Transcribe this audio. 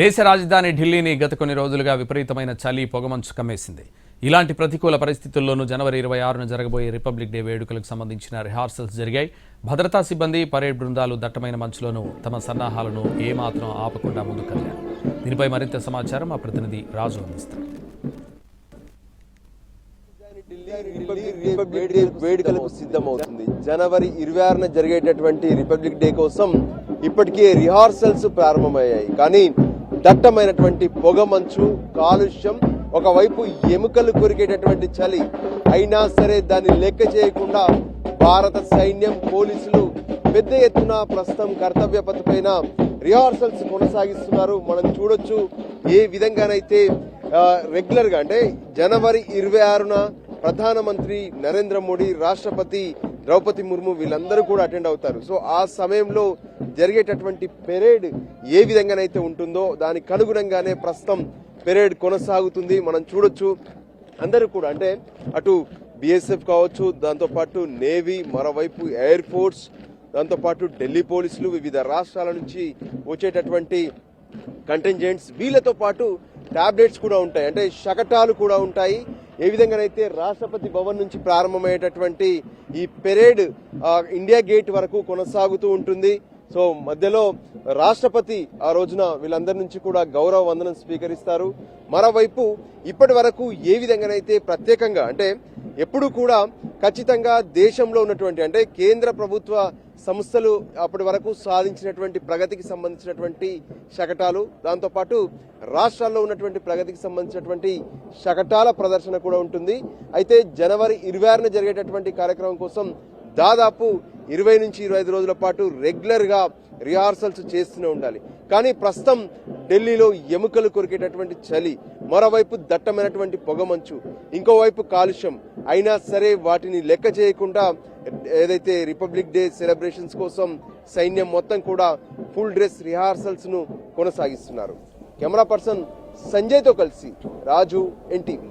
దేశ రాజధాని ఢిల్లీని గత కొన్ని రోజులుగా విపరీతమైన చలి పొగమంచు కమ్మేసింది. ఇలాంటి ప్రతికూల పరిస్థితుల్లోనూ జనవరి ఇరవై ఆరున జరగబోయే రిపబ్లిక్ డే వేడుకలకు సంబంధించిన రిహార్సల్స్ జరిగాయి. భద్రతా సిబ్బంది పరేడ్ బృందాలు దట్టమైన మంచులోనూ తమ సన్నాహాలను ఏమాత్రం ఆపకుండా ముందుకెళ్ళారు దీనిపై మరింత సమాచారం మా ప్రతినిధి రాజు అందిస్తారు. రిపబ్లిక్ డే వేడుకలకు సిద్ధమవుతుంది. జనవరి ఇరవై ఆరున జరిగేటటువంటి రిపబ్లిక్ డే కోసం ఇప్పటికే రిహార్సల్స్ ప్రారంభమయ్యాయి. కానీ దట్టమైనటువంటి పొగమంచు కాలుష్యం ఒకవైపు ఎముకలు కొరికేటటువంటి చలి అయినా సరే దాన్ని లెక్క చేయకుండా భారత సైన్యం పోలీసులు పెద్ద ఎత్తున ప్రస్తుతం కర్తవ్య పథపైన రిహార్సల్స్ కొనసాగిస్తున్నారు. మనం చూడొచ్చు ఏ విధంగానైతే రెగ్యులర్గా అంటే జనవరి ఇరవై ఆరున ప్రధానమంత్రి నరేంద్ర మోడీ రాష్ట్రపతి ద్రౌపది ముర్ము వీళ్ళందరూ కూడా అటెండ్ అవుతారు. సో ఆ సమయంలో జరిగేటటువంటి పెరేడ్ ఏ విధంగానైతే ఉంటుందో దానికి అనుగుణంగానే ప్రస్తుతం పెరేడ్ కొనసాగుతుంది. మనం చూడొచ్చు. అందరూ కూడా అంటే అటు బిఎస్ఎఫ్ కావచ్చు దాంతోపాటు నేవీ మరోవైపు ఎయిర్ ఫోర్స్ దాంతోపాటు ఢిల్లీ పోలీసులు వివిధ రాష్ట్రాల నుంచి వచ్చేటటువంటి కంటెంజెంట్స్ వీళ్ళతో పాటు టాబ్లెట్స్ కూడా ఉంటాయి. అంటే శకటాలు కూడా ఉంటాయి. ఏ విధంగానైతే రాష్ట్రపతి భవన్ నుంచి ప్రారంభమయ్యేటటువంటి ఈ పెరేడ్ ఇండియా గేట్ వరకు కొనసాగుతూ ఉంటుంది. సో మధ్యలో రాష్ట్రపతి ఆ రోజున వీళ్ళందరి నుంచి కూడా గౌరవ వందనం స్వీకరిస్తారు. మరోవైపు ఇప్పటి వరకు ఏ విధంగానైతే ప్రత్యేకంగా అంటే ఎప్పుడు కూడా ఖచ్చితంగా దేశంలో ఉన్నటువంటి అంటే కేంద్ర ప్రభుత్వ సంస్థలు అప్పటి వరకు సాధించినటువంటి ప్రగతికి సంబంధించినటువంటి శకటాలు దాంతోపాటు రాష్ట్రాల్లో ఉన్నటువంటి ప్రగతికి సంబంధించినటువంటి శకటాల ప్రదర్శన కూడా ఉంటుంది. అయితే జనవరి ఇరవై ఆరున జరిగేటటువంటి కార్యక్రమం కోసం దాదాపు ఇరవై నుంచి ఇరవై ఐదు రోజుల పాటు రెగ్యులర్గా రిహార్సల్స్ చేస్తూనే ఉండాలి. కానీ ప్రస్తుతం ఢిల్లీలో ఎముకలు కొరికేటటువంటి చలి మరోవైపు దట్టమైనటువంటి పొగమంచు ఇంకోవైపు కాలుష్యం. అయినా సరే వాటిని లెక్క చేయకుండా ఏదైతే రిపబ్లిక్ డే సెలబ్రేషన్స్ కోసం సైన్యం మొత్తం కూడా ఫుల్ డ్రెస్ రిహార్సల్స్ను కొనసాగిస్తున్నారు. కెమెరా పర్సన్ సంజయ్తో కలిసి రాజు ఎన్టీవీ.